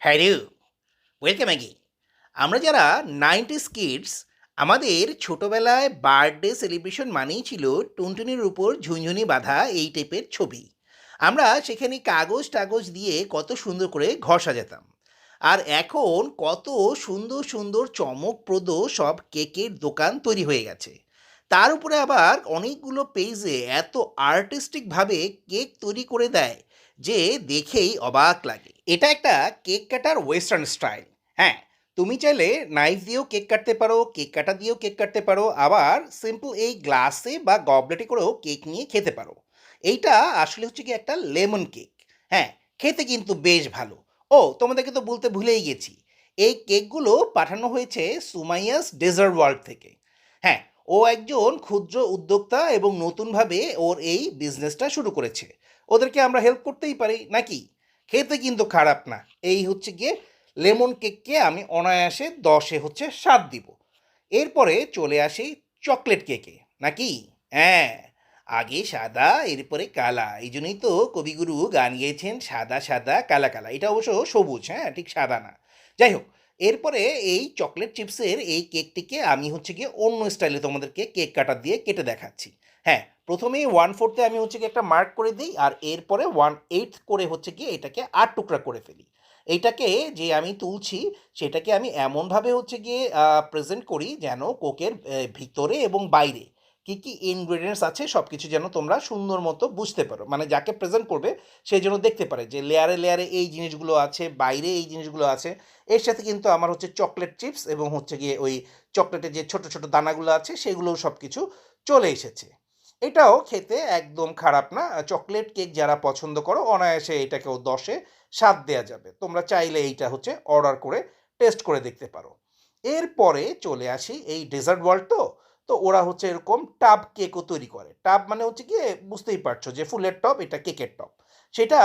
Hello welcome again আমরা যারা nineties kids আমাদের ছোটবেলায় বার্থডে সেলিব্রেশন মানেই ছিল টুনটুনির উপর ঝুনঝুনি বাঁধা এই টাইপের ছবি। আমরা সেখানে কাগজ টাগজ দিয়ে কত সুন্দর করে ঘর সাজাতাম। আর এখন কত সুন্দর সুন্দর চমকপ্রদ সব কেকের দোকান তৈরি হয়ে গেছে। তার উপরে আবার অনেকগুলো পেজে এত আর্টিস্টিকভাবে কেক তৈরি করে দেয় যে দেখেই অবাক লাগে। এটা একটা কেক কাটার ওয়েস্টার্ন স্টাইল হ্যাঁ তুমি চাইলে নাইফ দিয়েও কেক কাটতে পারো কেক কাটা দিয়েও কেক কাটতে পারো, আবার সিম্পল এই গ্লাসে বা গবলেটে করেও কেক নিয়ে খেতে পারো। এইটা আসলে হচ্ছে কি একটা লেমন কেক হ্যাঁ খেতে কিন্তু বেশ ভালো। ও, তোমাদেরকে তো বলতে ভুলেই গেছি। এই কেকগুলো পাঠানো হয়েছে সুমাইয়াস ডেজার্ট ওয়ার্ল্ড থেকে। হ্যাঁ ও একজন ক্ষুদ্র উদ্যোক্তা এবং নতুনভাবে ওর এই বিজনেসটা শুরু করেছে। ওদেরকে আমরা হেল্প করতেই পারি, নাকি? খেতে কিন্তু খারাপ না। এই হচ্ছে গিয়ে লেমন কেককে আমি অনায়াসে দশে হচ্ছে সাত দিব। এরপরে চলে আসি চকলেট কেকে, নাকি? হ্যাঁ আগে সাদা, এরপরে কালা। এই জন্যই তো কবিগুরু গান গেয়েছেন সাদা সাদা, কালা কালা। এটা অবশ্য সবুজ হ্যাঁ ঠিক সাদা না। যাই হোক এরপরে এই চকলেট চিপসের এই কেকটিকে আমি হচ্ছে গিয়ে অন্য স্টাইলে তোমাদেরকে কেক কাটার দিয়ে কেটে দেখাচ্ছি। হ্যাঁ প্রথমেই ওয়ান ফোর্থে আমি হচ্ছে গিয়ে একটা মার্ক করে দিই আর এরপরে ওয়ান এইট করে হচ্ছে গিয়ে এটাকে আট টুকরা করে ফেলি। এইটাকে যে আমি তুলছি, সেটাকে আমি এমনভাবে হচ্ছে গিয়ে প্রেজেন্ট করি যেন কোকের ভিতরে এবং বাইরে। কী কী ইনগ্রেডিয়েন্টস আছে সব কিছু যেন তোমরা সুন্দর মতো বুঝতে পারো। মানে যাকে প্রেজেন্ট করবে, সে যেন দেখতে পারে যে লেয়ারে লেয়ারে এই জিনিসগুলো আছে, বাইরে এই জিনিসগুলো আছে। এর সাথে কিন্তু আমার হচ্ছে চকলেট চিপস এবং হচ্ছে গিয়ে ওই চকলেটের যে ছোট ছোট দানাগুলো আছে, সেগুলোও সব কিছু চলে এসেছে। এটাও খেতে একদম খারাপ না। চকলেট কেক যারা পছন্দ করো, অনায়াসে এটাকেও দশে স্বাদ দেওয়া যাবে। তোমরা চাইলে এইটা হচ্ছে অর্ডার করে টেস্ট করে দেখতে পারো। এরপরে চলে আসি এই ডেজার্ট ওয়ার্ল্ড তো। তো ওরা হচ্ছে এরকম টাব কেকও তৈরি করে। টাব মানে হচ্ছে কি বুঝতেই পারছ যে ফুলের টপ এটা কেকের টপ সেটা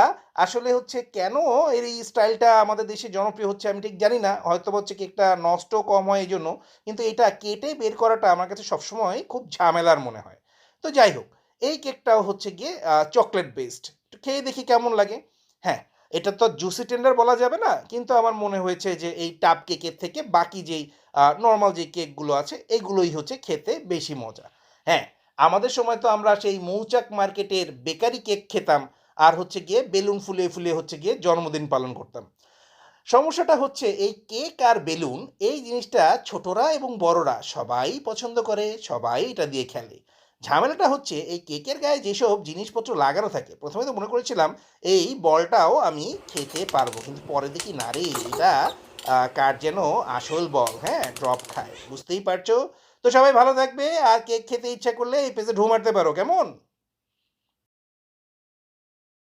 আসলে হচ্ছে কেন এর এই স্টাইলটা আমাদের দেশে জনপ্রিয় হচ্ছে আমি ঠিক জানি না হয়তো হচ্ছে কেকটা নষ্ট কম হয় এই জন্য কিন্তু এটা কেটে বের করাটা আমার কাছে সবসময় খুব ঝামেলার মনে হয়। তো যাই হোক, এই কেকটাও হচ্ছে গিয়ে চকলেট বেসড খেয়ে দেখি কেমন লাগে। হ্যাঁ এটা তো জুসি টেন্ডার বলা যাবে না, কিন্তু আমার মনে হয়েছে যে এই টাপ কেকের থেকে বাকি যেই নর্মাল যে কেকগুলো আছে, এগুলোই হচ্ছে খেতে বেশি মজা। হ্যাঁ আমাদের সময় তো আমরা সেই মৌচাক মার্কেটের বেকারি কেক খেতাম, আর হচ্ছে গিয়ে বেলুন ফুলে ফুলে হচ্ছে গিয়ে জন্মদিন পালন করতাম। সমস্যাটা হচ্ছে এই কেক আর বেলুন, এই জিনিসটা ছোটরা এবং বড়রা সবাই পছন্দ করে, সবাই এটা দিয়ে খেলে। ঝামেলাটা হচ্ছে এই কেকের গায়ে যেসব জিনিসপত্র লাগানো থাকে, প্রথমে তো মনে করেছিলাম এই বলটাও আমি খেতে পারব, কিন্তু পরে দেখি না রে, এটা কার যেন আসল বল হ্যাঁ ড্রপ খায়, বুঝতেই পারছ? তো সবাই ভালো থাকবে, আর কেক খেতে ইচ্ছা করলে এই পেজে ঢু মারতে পারো, কেমন?